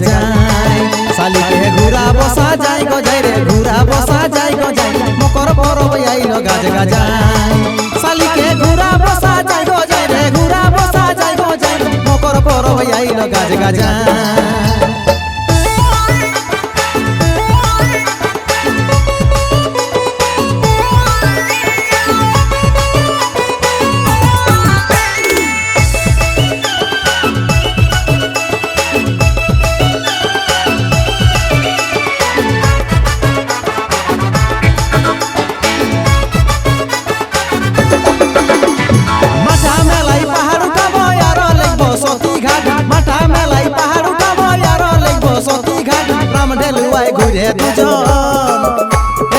যায় শালিকে ঘুরা বসা যায় গজাই রে, ঘুরা বসা যায় গজাই মকর পরব আইল গাজ গাজায় শালিকে ঘুরা বসা যায় গজাই রে, ঘুরা বসা যায় গজাই মকর পরব আইল গাজ গাজায় ঘুরে দুজন।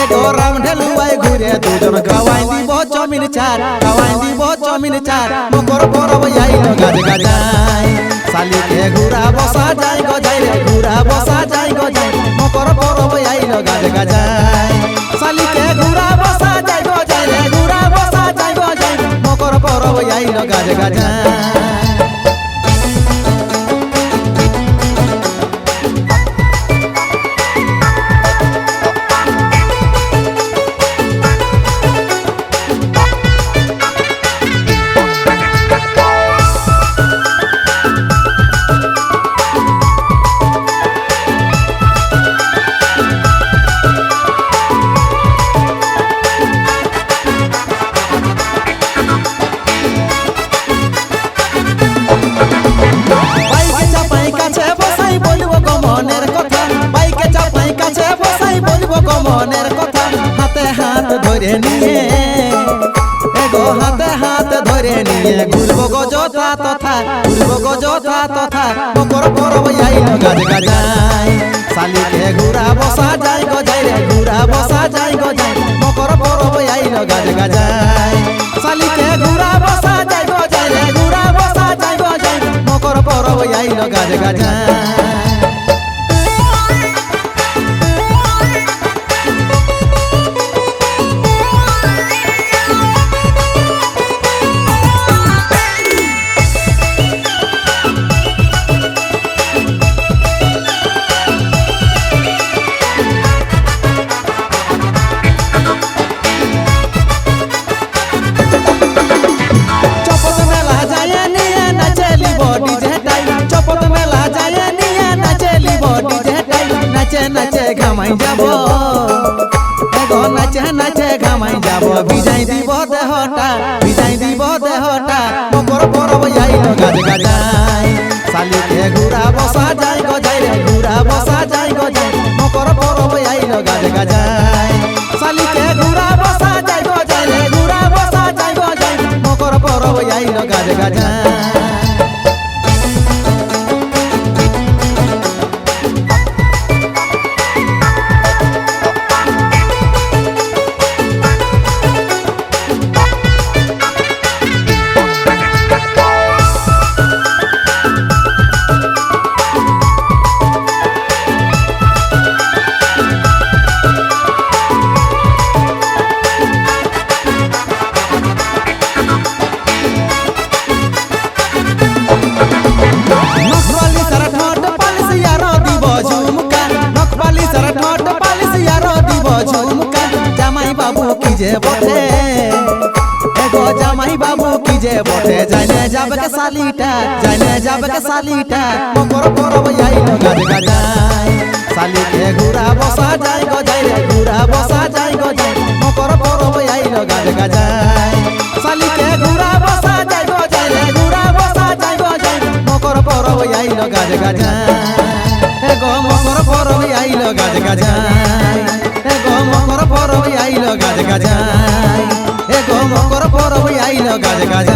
এগো রাম ঢেলুয়াই ঘুরে দুজন। গাওয়াই দিব জমিন চার গাওয়াই দিব জমিন চার। মকর পরব আইল গাজ গাজাই শালিকে ঘুরা বসা যাই গজাই রে, ঘুরা বসা যাই গজাই মকর পরব আইল গাজ গাজাই শালিকে ঘুরা বসা যাই গজাই রে, ঘুরা বসা যাই গজাই মকর পরব আইল গাজ গাজাই ধরে নিয়ে, এগো হাতে হাত ধরে নিয়ে ঘুরবো গো যথা তথা, ঘুরবো গো যথা তথা মকর পরব আইল গাজ গাজাই শালিকে ঘুরা বসা যাই গো যাই রে ঘুরা বসা যাই গো যাই পরব আইল গাজ গাজাই শালিকে ঘুরা বসা যাই গো রে ঘুরা বসা যাই গো যাই পরব আইল গাজ গাজাই নাচে ঘামাই যাব। এগো নাচে নাচে ঘামাই যাব। বিজাই দিব দেহটা বিজাই দিব দেহটা। মকর পরব আইল গাজ গাজাই শালিকে ঘুরা বসা যাই গজাই রে, ঘুরা বসা যাই গজাই মকর পরব আইল গাজ গাজাই শালিকে ঘুরা বসা যাই গজাই রে, ঘুরা বসা যাই গজাই মকর পরব আইল গাজ গাজাই বাবু কি যে বটে? এগো জামাই বাবু কি যে বটে? জানে যাবে কে সালিটা জানে যাবে কে সালিটা মকর পরব আইলো গাজ গাজাই সালিকে ঘুরা বসা যাই গো যাই রে, ঘুরা বসা যাই গো যাই মকর পরব আইলো গাজ গাজাই সালিকে ঘুরা বসা যাই গো যাই রে, ঘুরা বসা যাই গো যাই মকর পরব আইলো গাজ গাজাই এ গো মকর পরব আইলো গাজ গাজাই আইলো গাজ গাজাই এ গো মকর পরব আইলো গাজ গাজাই